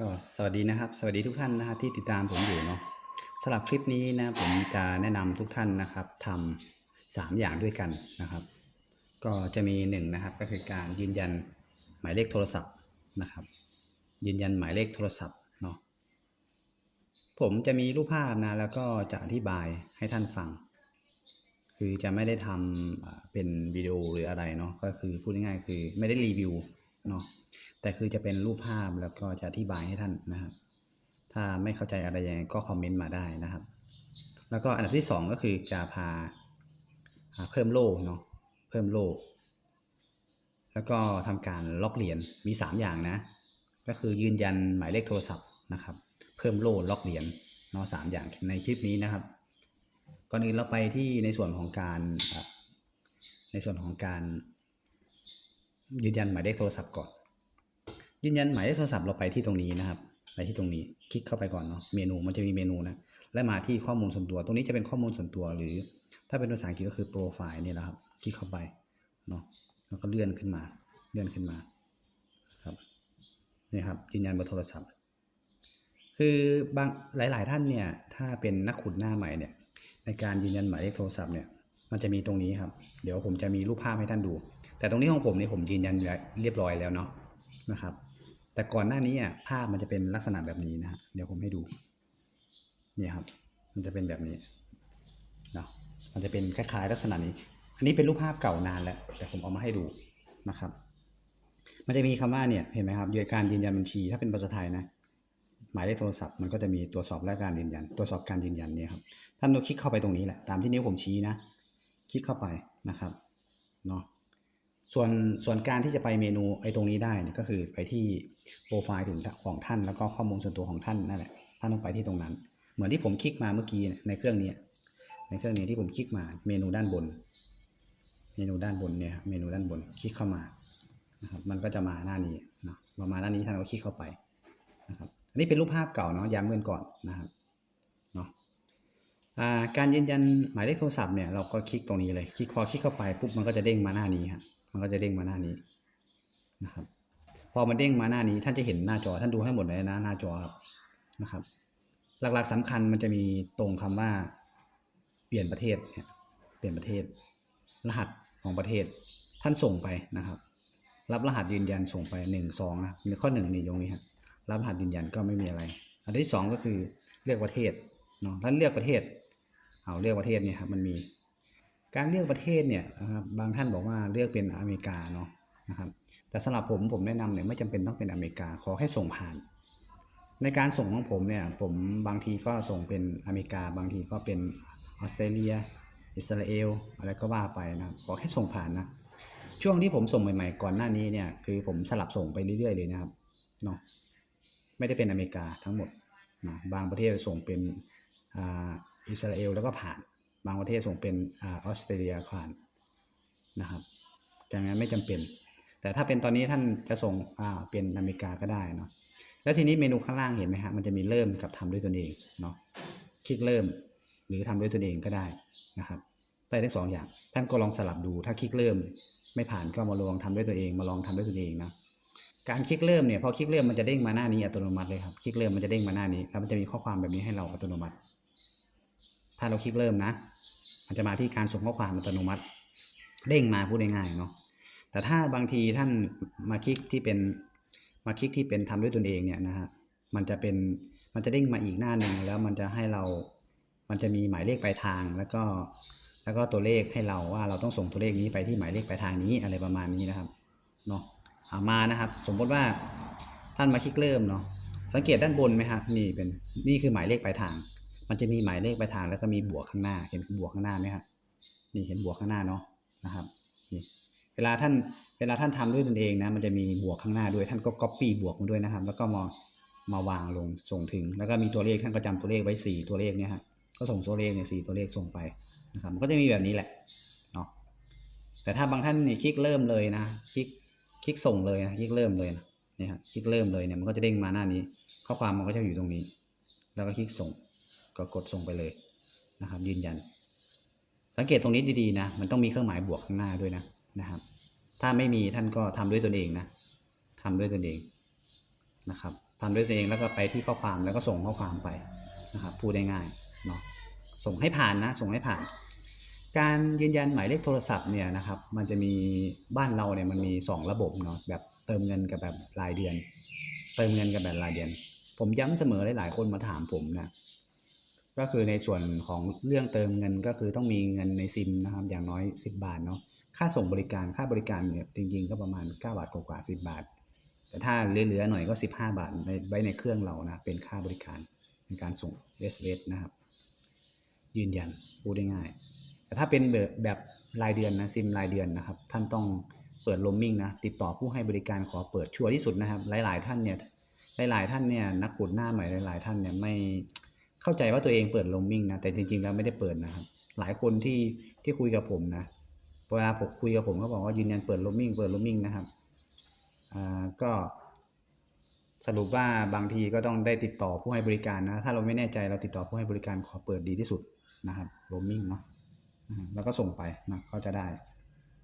ก็สวัสดีนะครับ สวัสดีทุกท่านนะครับที่ติดตามผมอยู่เนาะสำหรับคลิปนี้นะผมจะแนะนำทุกท่านนะครับทำสามอย่างด้วยกันนะครับ ก็จะมีหนึ่งนะครับก็คือการยืนยันหมายเลขโทรศัพท์นะครับ ยืนยันหมายเลขโทรศัพท์เนาะผมจะมีรูปภาพนะแล้วก็จะอธิบายให้ท่านฟัง คือจะไม่ได้ทำเป็นวิดีโอหรืออะไรเนาะก็คือพูดง่ายๆคือไม่ได้รีวิวเนาะ แต่คือจะเป็นรูปภาพแล้วก็จะอธิบายให้ท่านนะครับ ถ้าไม่เข้าใจอะไรยังไงก็คอมเมนต์มาได้นะครับ แล้วก็อันดับที่สองก็คือจะพาเพิ่มโล่เนาะเพิ่มโล่แล้วก็ทำการล็อกเหรียญมี 3 อย่างนะ ก็คือยืนยันหมายเลขโทรศัพท์นะครับ เพิ่มโล่ล็อกเหรียญเนาะสามอย่างในคลิปนี้นะครับก่อนอื่นเราไปที่ในส่วนของการในส่วนของการยืนยันหมายเลขโทรศัพท์ก่อน ยืนยันหมายเลขโทรศัพท์เราไปที่ตรงนี้นะครับ ไปที่ตรงนี้ คลิกเข้าไปก่อนเนาะ เมนูมันจะมีเมนูนะ และมาที่ข้อมูลส่วนตัว ตรงนี้จะเป็นข้อมูลส่วนตัวหรือ ถ้าเป็นภาษาอังกฤษก็คือโปรไฟล์นี่แหละครับ คลิกเข้าไปเนาะ แล้วก็เลื่อนขึ้นมา เลื่อนขึ้นมา ครับ นี่ครับ ยืนยันเบอร์โทรศัพท์ คือบางหลาย ๆ ท่านเนี่ย ถ้าเป็นนักขุดหน้าใหม่เนี่ย ในการยืนยันหมายเลขโทรศัพท์เนี่ยมันจะมีตรงนี้ครับ เดี๋ยวผมจะมีรูปภาพให้ท่านดู แต่ตรงนี้ของผมเนี่ยผมยืนยันเรียบร้อยแล้วเนาะนะครับ แต่ก่อนหน้านี้อะภาพมันจะเป็นลักษณะแบบนี้นะฮะเดี๋ยวผมให้ดูเนี่ยครับ มันจะเป็นแบบนี้เนาะมันจะเป็นคล้ายๆลักษณะนี้ อันนี้เป็นรูปภาพเก่านานแล้ว แต่ผมเอามาให้ดูนะครับ มันจะมีคำว่าเนี่ยเห็นไหมครับโดยการยืนยันบัญชีถ้าเป็นภาษาไทยนะหมายเลขโทรศัพท์มันก็จะมีตรวสอบและการยืนยันตรวสอบการยืนยันเนี่ยครับท่านต้องคลิกเข้าไปตรงนี้แหละตามที่นิ้วผมชี้นะ คลิกเข้าไปนะครับเนาะ ส่วนส่วนการที่จะไปเมนูไอ้ตรงนี้ได้เนี่ยก็คือไปที่โปรไฟล์ถึงของท่านแล้วก็ข้อมูลส่วนตัวของท่านนั่นแหละท่านต้องไปที่ตรงนั้น เหมือนที่ผมคลิกมาเมื่อกี้ในเครื่องนี้ในเครื่องนี้ที่ผมคลิกมาเมนูด้านบน เมนูด้านบนเนี่ยเมนูด้านบนคลิกเข้ามานะครับมันก็จะมาหน้านี้เนาะพอมาหน้านี้ท่านก็คลิกเข้าไปนะครับอันนี้เป็นรูปภาพเก่าเนาะย้ำเงินก่อนนะครับเนาะการยืนยันหมายเลขโทรศัพท์เนี่ยเราก็คลิกตรงนี้เลยคลิกพอคลิกเข้าไปปุ๊บมันก็จะเด้งมาหน้านี้ครับ มันก็จะเด้งมาหน้านี้นะครับ พอมันเด้งมาหน้านี้ท่านจะเห็นหน้าจอท่านดูให้หมดเลยนะหน้าจอครับนะครับ หลักๆสำคัญมันจะมีตรงคำว่า เปลี่ยนประเทศเปลี่ยนประเทศ รหัสของประเทศ ท่านส่งไปนะครับ รับรหัสยืนยันส่งไปหนึ่งสองนะหรือข้อหนึ่งนี่ตรงนี้ครับรับรหัสยืนยันก็ไม่มีอะไร อันที่สองก็คือเลือกประเทศเนาะแล้วเลือกประเทศเอาเลือกประเทศเนี่ยครับมันมี การเลือกประเทศเนี่ยนะครับบางท่านบอกว่าเลือกเป็นอเมริกาเนาะนะครับแต่สำหรับผมผมแนะนำเนี่ยไม่จำเป็นต้องเป็นอเมริกาขอแค่ส่งผ่าน ในการส่งของผมเนี่ยผมบางทีก็ส่งเป็นอเมริกา บางทีก็เป็นออสเตรเลีย อิสราเอลอะไรก็ว่าไปนะขอแค่ส่งผ่านนะช่วงที่ผมส่งใหม่ๆก่อนหน้านี้เนี่ยคือผมสลับส่งไปเรื่อยๆเลยนะครับเนาะไม่ได้เป็นอเมริกาทั้งหมดนะบางประเทศส่งเป็นออิสราเอลแล้วก็ผ่าน บางประเทศส่งเป็นออสเตรเลียผ่านนะครับดังนั้นไม่จำเป็น แต่ถ้าเป็นตอนนี้ท่านจะส่งอ่าเป็นอเมริกาก็ได้เนาะแล้วทีนี้เมนูข้างล่างเห็นไหมฮะมันจะมีเริ่มกับทำด้วยตนเองเนาะคลิกเริ่มหรือทำด้วยตนเองก็ได้นะครับได้ทั้งสองอย่างท่านก็ลองสลับดูถ้าคลิกเริ่มไม่ผ่านก็มาลองทำด้วยตัวเอง มาลองทำด้วยตัวเองนะการคลิกเริ่มเนี่ยพอคลิกเริ่มมันจะเด้งมาหน้านี้อัตโนมัติเลยครับคลิกเริ่มมันจะเด้งมาหน้านี้แล้วมันจะมีข้อความแบบนี้ให้เราอัตโนมัติ ถ้าเราคลิกเริ่มนะ มันจะมาที่การส่งข้อความอัตโนมัติ เด้งมาพูดง่ายๆเนาะ แต่ถ้าบางทีท่านมาคลิกที่เป็นมาคลิกที่เป็นทำด้วยตนเองเนี่ยนะฮะ มันจะเป็นมันจะเด้งมาอีกหน้าหนึ่งแล้วมันจะให้เรา มันจะมีหมายเลขปลายทางแล้วก็แล้วก็ตัวเลขให้เราว่าเราต้องส่งตัวเลขนี้ไปที่หมายเลขปลายทางนี้อะไรประมาณนี้นะครับเนาะามานะครับ สมมติว่าท่านมาคลิกเริ่มเนาะสังเกตด้านบนไหมครับนี่เป็นนี่คือหมายเลขปลายทาง มันจะมีหมายเลขปลายทางแล้วก็มีบวกข้างหน้า เห็นบวกข้างหน้าไหมครับนี่เห็นบวกข้างหน้าเนาะนะครับนี่เวลาท่านเวลาท่านทำด้วยตนเองนะมันจะมีบวกข้างหน้าด้วยท่านก็ copy บวกมาด้วยนะครับ แล้วก็มามาวางลงส่งถึง แล้วก็มีตัวเลขท่านก็จำตัวเลขไว้สี่ตัวเลขเนี่ยครับก็ส่งตัวเลขเนี่ยสี่ตัวเลขส่งไปนะครับมันก็จะมีแบบนี้แหละเนาะแต่ถ้าบางท่านนี่คลิกเริ่มเลยนะคลิกคลิกส่งเลยนะคลิกเริ่มเลยนะเนี่ยครับคลิกเริ่มเลยเนี่ยมันก็จะเด้งมาหน้านี้ ข้อความมันก็จะอยู่ตรงนี้ แล้วก็คลิกส่ง ก็กดส่งไปเลยนะครับ ยืนยัน สังเกตตรงนี้ดีๆนะ มันต้องมีเครื่องหมายบวกข้างหน้าด้วยนะนะครับ ถ้าไม่มีท่านก็ทำด้วยตนเองนะทำด้วยตนเองนะครับทำด้วยตัวเองแล้วก็ไปที่ข้อความแล้วก็ส่งข้อความไปนะครับพูดได้ง่ายเนาะส่งให้ผ่านนะ ส่งให้ผ่าน การยืนยันหมายเลขโทรศัพท์เนี่ยนะครับ มันจะมีบ้านเราเนี่ยมันมี 2 ระบบเนาะแบบเติมเงินกับแบบรายเดือน เติมเงินกับแบบรายเดือน ผมย้ำเสมอหลายๆคนมาถามผมนะ ก็คือในส่วนของเรื่องเติมเงินก็คือต้องมีเงินในซิมนะครับอย่างน้อย 10 บาทเนาะค่าส่งบริการค่าบริการเนี่ยจริงๆ ก็ประมาณ 9 บาทกว่าๆ10 บาท แต่ถ้าเหลือๆหน่อยก็ 15 บาทในไว้ในเครื่องเรานะเป็นค่าบริการในการส่ง SMS นะครับ ยืนยันพูดได้ง่าย แต่ถ้าเป็นแบบแบบรายเดือนนะซิมรายเดือนนะครับ ท่านต้องเปิดโรมมิ่งนะติดต่อผู้ให้บริการขอเปิดชัวร์ที่สุดนะครับ หลายๆ ท่านเนี่ยหลายๆท่านเนี่ยนักขุดหน้าใหม่หลาย ๆ ท่านเนี่ยไม่ เข้าใจว่าตัวเองเปิดโรมมิ่งนะแต่จริง ๆ แล้วไม่ได้เปิดนะครับ หลายคนที่ที่คุยกับผมนะเวลาผมคุยกับผมก็บอกว่ายืนยันเปิดโรมมิ่งเปิดโรมมิ่งนะครับอ่าก็สรุปว่าบางทีก็ต้องได้ติดต่อผู้ให้บริการนะ ถ้าเราไม่แน่ใจเราติดต่อผู้ให้บริการขอเปิดดีที่สุดนะครับโรมมิ่งเนาะอ่าแล้วก็ส่งไปนะก็จะได้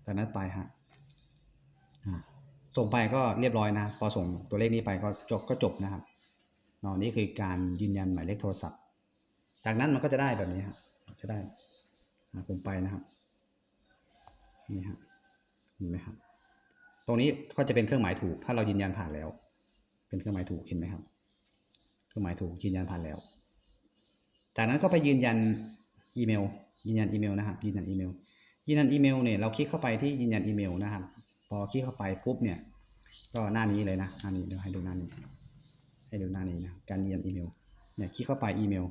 จากนั้นไปฮะอ่าส่งไปก็เรียบร้อยนะ พอส่งตัวเลขนี้ไปก็จบก็จบนะครับนาะนี่คือการยืนยันหมายเลขโทรศัพท์ จากนั้นมันก็จะได้แบบนี้ครับจะได้อ่าผมไปนะครับนี่ครับเห็นไหมครับ ตรงนี้ก็จะเป็นเครื่องหมายถูก ถ้าเรายืนยันผ่านแล้ว เป็นเครื่องหมายถูกเห็นไหมครับ เครื่องหมายถูกยืนยันผ่านแล้ว จากนั้นก็ไปยืนยันอีเมล ยืนยันอีเมลนะครับ ยืนยันอีเมล ยืนยันอีเมลเนี่ยเราคลิกเข้าไปที่ยืนยันอีเมลนะครับ พอคลิกเข้าไปปุ๊บเนี่ย ก็หน้านี้เลยนะ หน้านี้เดี๋ยวให้ดูหน้านี้ ให้ดูหน้านี้นะ การยืนยันอีเมล เนี่ยคลิกเข้าไปอีเมล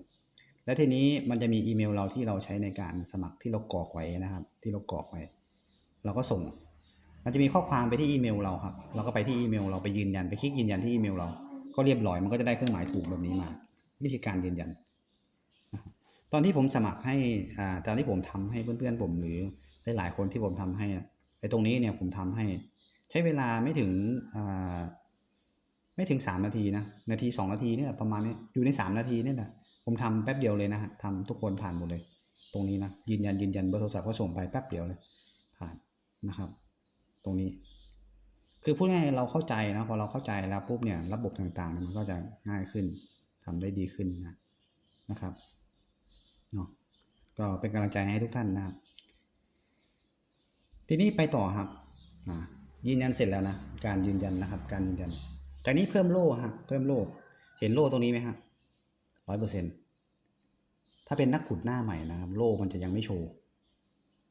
แล้วทีนี้มันจะมีอีเมลเราที่เราใช้ในการสมัครที่เรากรอกไว้นะครับ ที่เรากรอกไว้ เราก็ส่ง มันจะมีข้อความไปที่อีเมลเราครับ เราก็ไปที่อีเมลเราไปยืนยันไปคลิกยืนยันที่อีเมลเรา ก็เรียบร้อยมันก็จะได้เครื่องหมายถูกแบบนี้มา วิธีการยืนยัน ตอนที่ผมสมัครให้อ่าตอนที่ผมทำให้เพื่อนๆผมหรือหลายๆคนที่ผมทำให้ไอ้ตรงนี้เนี่ยผมทำให้ ใช้เวลาไม่ถึงอ่าไม่ถึงสามนาทีนะนาทีสองนาทีเนี่ยประมาณนี้อยู่ในสามนาทีเนี่ยแหละ ผมทำแป๊บเดียวเลยนะฮะทำทุกคนผ่านหมดเลย ตรงนี้นะยืนยันยืนยันเบอร์โทรศัพท์ก็ส่งไปแป๊บเดียวเลยผ่านนะครับ ตรงนี้ คือพูดง่ายเราเข้าใจนะพอเราเข้าใจแล้วปุ๊บเนี่ยระบบต่างๆมันก็จะง่ายขึ้นทำได้ดีขึ้นนะนะครับเนาะก็เป็นกำลังใจให้ทุกท่านนะครับ ทีนี้ไปต่อครับอ่ายืนยันเสร็จแล้วนะการยืนยันนะครับ การยืนยันจากนี้เพิ่มโล่ฮะเพิ่มโล่เห็นโล่ตรงนี้ไหมฮะร้อยเปอร์เซ็นต ถ้าเป็นนักขุดหน้าใหม่นะครับ โล่มันจะยังไม่โชว์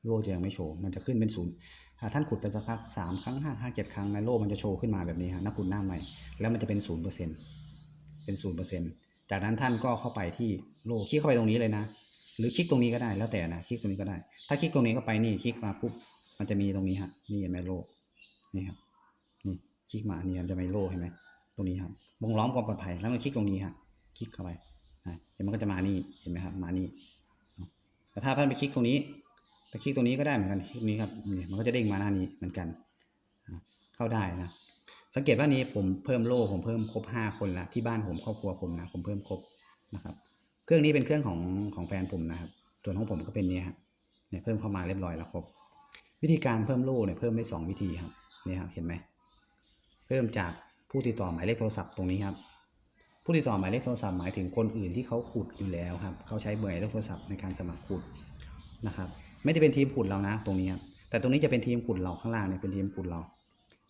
โล่จะยังไม่โชว์ มันจะขึ้นเป็นศูนย์อ่าท่านขุดไปสักพักสามครั้งห้าห้าเจ็ดครั้งนะโล่มันจะโชว์ขึ้นมาแบบนี้ฮะนักขุดหน้าใหม่ แล้วมันจะเป็นศูนย์เปอร์เซ็นเป็นศูนย์เปอร์เซ็นจากนั้นท่านก็เข้าไปที่โล่คลิกเข้าไปตรงนี้เลยนะ หรือคลิกตรงนี้ก็ได้แล้วแต่นะคลิกตรงนี้ก็ได้ ถ้าคลิกตรงนี้ก็ไปนี่คลิกมาปุ๊บมันจะมีตรงนี้ฮะนี่เห็นไหมโล่นี่ครับนี่คลิกมานี่มันจะมีโล่เห็นไหมตรงนี้ครับวงล้อมความปลอดภัยแล้วมันคลิกตรงนี้ฮะคลิกเข้าไป เดี๋ยวมันก็จะมานี่เห็นไหมครับ มานี่แต่ถ้าท่านไปคลิกตรงนี้ไปคลิกตรงนี้ก็ได้เหมือนกันคลิกนี้ครับเนี่ยมันก็จะเด้งมาหน้านี้เหมือนกัน เข้าได้นะสังเกตว่านี้ผมเพิ่มโล่ผมเพิ่มครบห้าคนละที่บ้านผมครอบครัวผมนะผมเพิ่มครบนะครับ เครื่องนี้เป็นเครื่องของของแฟนผมนะครับส่วนของผมก็เป็นนี้ครับเนี่ยเพิ่มเข้ามาเรียบร้อยแล้วครบ วิธีการเพิ่มโล่เนี่ยเพิ่มได้สองวิธีครับนี่ครับเห็นไหมเพิ่มจากผู้ติดต่อหมายเลขโทรศัพท์ตรงนี้ครับ ผู้ติดต่อหมายเลขโทรศัพท์หมายถึงคนอื่นที่เขาขุดอยู่แล้วครับเขาใช้เบอร์หมายเลขโทรศัพท์ในการสมัครขุดนะครับไม่ได้เป็นทีมขุดเรานะตรงนี้ครับแต่ตรงนี้จะเป็นทีมขุดเราข้างล่างเนี่ยเป็นทีมขุดเรา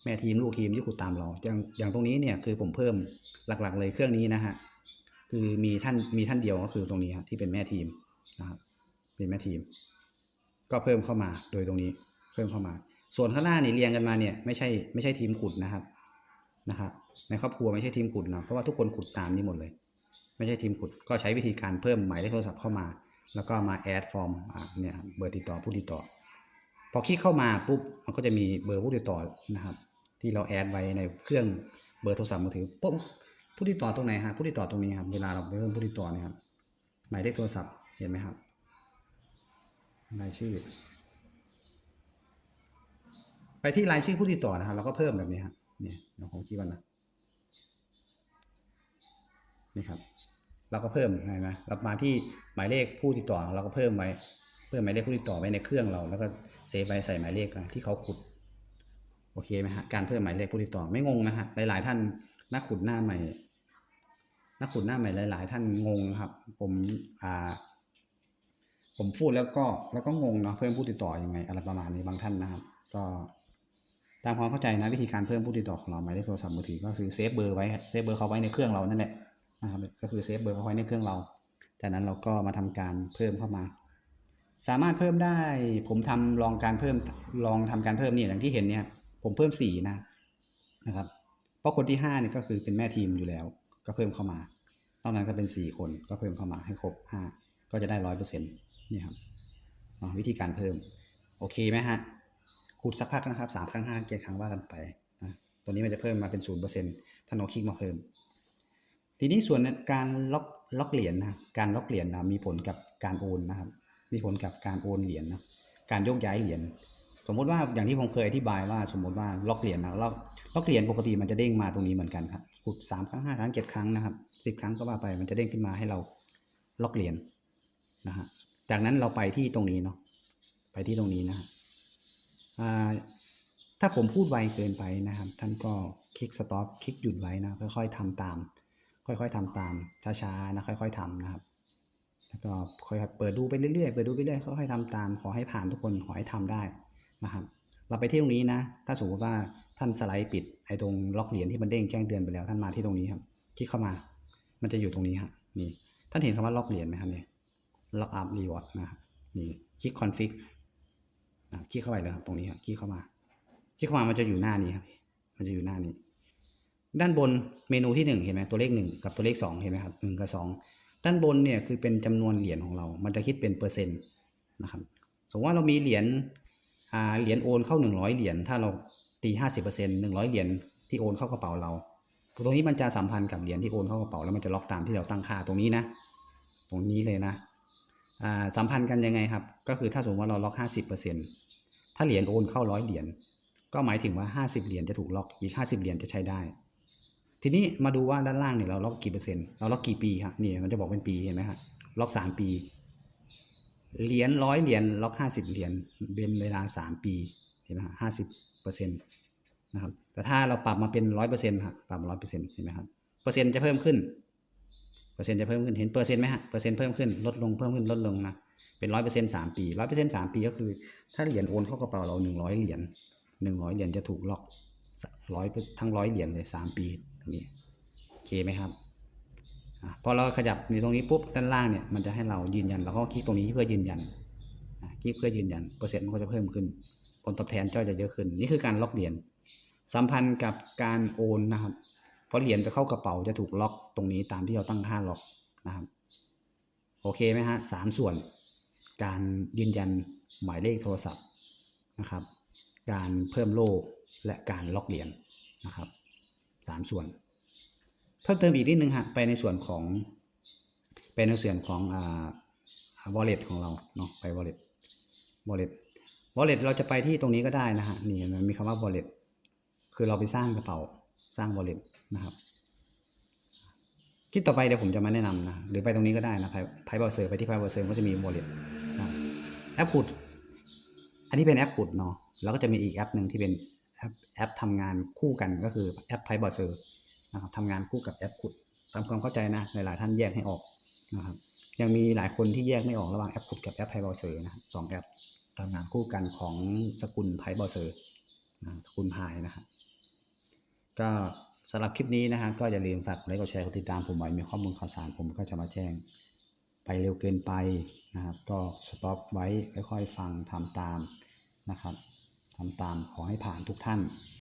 แม่ทีมลูกทีมที่ขุดตามเราอย่างอย่างตรงนี้เนี่ยคือผมเพิ่มหลักๆ เลยเครื่องนี้นะฮะคือมีท่านมีท่านเดียวก็คือตรงนี้ครับที่เป็นแม่ทีมนะครับเป็นแม่ทีม ก็เพิ่มเข้ามาโดยตรงนี้เพิ่มเข้ามา ส่วนข้างหน้านี่เรียงกันมาเนี่ยไม่ใช่ไม่ใช่ทีมขุดนะครับ นะครับในครอบครัวไม่ใช่ทีมขุดนะเพราะว่าทุกคนขุดตามนี้หมดเลย ไม่ใช่ทีมขุดก็ใช้วิธีการเพิ่มหมายเลขโทรศัพท์เข้ามา แล้วก็มาแอดฟอร์มเนี่ยเบอร์ติดต่อผู้ติดต่อ พอคลิกเข้ามาปุ๊บมันก็จะมีเบอร์ผู้ติดต่อนะครับ ที่เราแอดไว้ในเครื่องเบอร์โทรศัพท์มือถือปุ๊บผู้ติดต่อตรงไหนฮะผู้ติดต่อตรงนี้ครับเวลาเราไปเพิ่มผู้ติดต่อเนี่ยครับหมายเลขโทรศัพท์เห็นไหมครับรายชื่อ ไปที่รายชื่อผู้ติดต่อนะครับเราก็เพิ่มแบบนี้ครับ เนี่ยเราของคิดก่อนนะนี่ครับ เราก็เพิ่มเห็นไหมเรามาที่หมายเลขผู้ติดต่อ เราก็เพิ่มไว้ เพิ่มหมายเลขผู้ติดต่อไว้ในเครื่องเรา แล้วก็เซฟไว้ใส่หมายเลขที่เขาขุด โอเคไหมฮะ การเพิ่มหมายเลขผู้ติดต่อไม่งงนะฮะ หลายๆ ท่านนักขุดหน้าใหม่ นักขุดหน้าใหม่หลาย ๆ ท่านงงครับ ผมอ่าผมพูดแล้วก็แล้วก็งงเนาะเพิ่มผู้ติดต่อยังไงอะไรประมาณนี้บางท่านนะครับ ก็ ตามความเข้าใจนะวิธีการเพิ่มผู้ติดต่อของเราหมายเลขโทรศัพท์มือถือก็คือเซฟเบอร์ไว้เซฟเบอร์เขาไว้ในเครื่องเรานั่นแหละนะครับก็คือเซฟเบอร์เขาไว้ในเครื่องเรา จากนั้นเราก็มาทำการเพิ่มเข้ามา สามารถเพิ่มได้ผมทำลองการเพิ่มลองทำการเพิ่มเนี่ยอย่างที่เห็นเนี่ยผมเพิ่มสี่นะนะครับเพราะคนที่ห้าเนี่ยก็คือเป็นแม่ทีมอยู่แล้ว ก็เพิ่มเข้ามานอกนั้นก็เป็นสี่คนก็เพิ่มเข้ามาให้ครบห้าก็จะได้ร้อยเปอร์เซ็นต์นี่ครับวิธีการเพิ่มโอเคไหมฮะ ขุดสักพักนะครับสามครั้งห้าเกียร์ครั้งว่ากันไปนะตัวนี้มันจะเพิ่มมาเป็นศูนย์เปอร์เซ็นต์ถ้าเราคลิกมาเพิ่ม ทีนี้ส่วนการล็อกล็อกเหรียญนะการล็อกเหรียญนะมีผลกับการโอนนะครับ มีผลกับการโอนเหรียญนะการโยกย้ายเหรียญสมมติว่าอย่างที่ผมเคยอธิบายว่าสมมติว่าล็อกเหรียญนะล็อกล็อกเหรียญปกติมันจะเด้งมาตรงนี้เหมือนกันครับขุดสามครั้งห้าครั้งเจ็ดครั้งนะครับสิบครั้งก็ว่าไปมันจะเด้งขึ้นมาให้เราล็อกเหรียญนะฮะจากนั้นเราไปที่ตรงนี้เนาะไปที่ตรงนี้นะฮะ ถ้าผมพูดไวเกินไปนะครับ ท่านก็คลิกสต็อปคลิกหยุดไว้นะค่อยๆทำตาม ค่อยๆทำตามช้าๆนะค่อย ๆทำนะครับแล้วก็ค่อยๆเปิดดูไปเรื่อยๆเปิดดูไปเรื่อยค่อยๆทำตาม ขอให้ผ่านทุกคนขอให้ทำได้นะครับ เราไปที่ตรงนี้นะ ถ้าสมมติว่าท่านสไลด์ปิดไอ้ตรงล็อกเหรียญที่มันเด้งแจ้งเตือนไปแล้วท่านมาที่ตรงนี้ครับ คลิกเข้ามา มันจะอยู่ตรงนี้ครับนี่ท่านเห็นคำว่าล็อกเหรียญไหมครับนี่ล็อกอัพรีวอร์ดนะนี่คลิกคอนฟิก คลิกเข้าไปเลยครับตรงนี้ครับคลิกเข้ามาคลิกเข้ามามันจะอยู่หน้านี้ครับ มันจะอยู่หน้านี้ ด้านบนเมนูที่หนึ่งเห็นไหมตัวเลขหนึ่งกับตัวเลขสองเห็นไหมครับหนึ่งกับสองด้านบนเนี่ยคือเป็นจำนวนเหรียญของเรา มันจะคิดเป็นเปอร์เซ็นต์นะครับสมมติว่าเรามีเหรียญอ่าเหรียญโอนเข้าหนึ่งร้อยเหรียญถ้าเราตีห้าสิบเปอร์เซ็นต์หนึ่งร้อยเหรียญที่โอนเข้ากระเป๋าเราตรงนี้มันจะสัมพันธ์กับเหรียญที่โอนเข้ากระเป๋าแล้วมันจะล็อกตามที่เราตั้งค่าตรงนี้นะ ตรงนี้เลยนะ สัมพันธ์กันยังไงครับ ก็คือถ้าสมมติว่าเราล็อกห้าสิบเปอร์เซ็นต์ถ้าเหรียญโอนเข้าร้อยเหรียญก็หมายถึงว่าห้าสิบเหรียญจะถูกล็อกอีกห้าสิบเหรียญจะใช้ได้ ทีนี้มาดูว่าด้านล่างเนี่ยเราล็อกกี่เปอร์เซ็นต์เราล็อกกี่ปีครับนี่มันจะบอกเป็นปีเห็นไหมครับล็อกสามปี เหรียญร้อยเหรียญล็อกห้าสิบเหรียญเป็นเวลาสามปีเห็นไหมครับห้าสิบเปอร์เซ็นต์นะครับแต่ถ้าเราปรับมาเป็นร้อยเปอร์เซ็นต์ครับปรับร้อยเปอร์เซ็นต์เห็นไหมครับเปอร์เซ็นต์จะเพิ่มขึ้น ปอร์เซ็นต์จะเพิ่มขึ้นเห็นเปอร์เซ็นต์ไหมฮะเปอร์เซ็นต์เพิ่มขึ้นลดลงเพิ่มขึ้นลดลงนะเป็นร้อยเปอร์เซ็นต์สามปีร้อยเปอร์เซ็นต์สามปีก็คือ ถ้าเหรียญโอนเข้ากระเป๋าเราหนึ่งร้อยเหรียญหนึ่งร้อยเหรียญจะถูกล็อกร้อยทั้งร้อยเหรียญเลยสามปีตรงนี้โอเคไหมครับพอเราขยับอยู่ตรงนี้ปุ๊บด้านล่างเนี่ยมันจะให้เรายืนยันเราก็คลิกตรงนี้เพื่อยืนยันคลิกเพื่อยืนยันเปอร์เซ็นต์มันก็จะเพิ่มขึ้น ผลตอบแทนก็จะเยอะขึ้น นี่คือการล็อกเหรียญสัมพันธ์กับการโอนนะครับ เพราะเหรียญไปเข้ากระเป๋าจะถูกล็อกตรงนี้ตามที่เราตั้งค่าล็อกนะครับ โอเคไหมฮะสามส่วน การยืนยันหมายเลขโทรศัพท์นะครับ การเพิ่มโล่และการล็อกเหรียญนะครับสามส่วน เพิ่มเติมอีกนิดนึงฮะไปในส่วนของไปในส่วนของอ่า wallet ของเราเนาะไป wallet wallet wallet เราจะไปที่ตรงนี้ก็ได้นะฮะนี่มันมีคำว่า wallet คือเราไปสร้างกระเป๋าสร้าง wallet นะครับคลิปต่อไปเดี๋ยวผมจะมาแนะนำนะหรือไปตรงนี้ก็ได้นะไพ่เบราว์เซอร์ไปที่ไพ่เบราว์เซอร์ก็จะมี wallet นะแอปขุด อันนี้เป็นแอปขุดเนาะแล้วก็จะมีอีกแอปหนึ่งที่เป็นแอปแอปทำงานคู่กันก็คือแอปไพ่เบราว์เซอร์นะครับทำงานคู่กับแอปขุดตามความเข้าใจนะหลายๆท่านแยกให้ออกนะครับยังมีหลายคนที่แยกไม่ออกระหว่างแอปขุดกับแอปไพ่บอเซอร์นะสองแอปทำงานคู่กันของสกุลไพ่บอเซอร์นะสกุลไพายนะครับก็ สำหรับคลิปนี้นะฮะก็อย่าลืมฝากกดไลค์กดแชร์กดติดตามผมไว้มีข้อมูลข่าวสารผมก็จะมาแจ้ง ไปเร็วเกินไปนะครับ ก็สต็อปไว้ค่อยๆฟังทำตามนะครับทำตามขอให้ผ่านทุกท่าน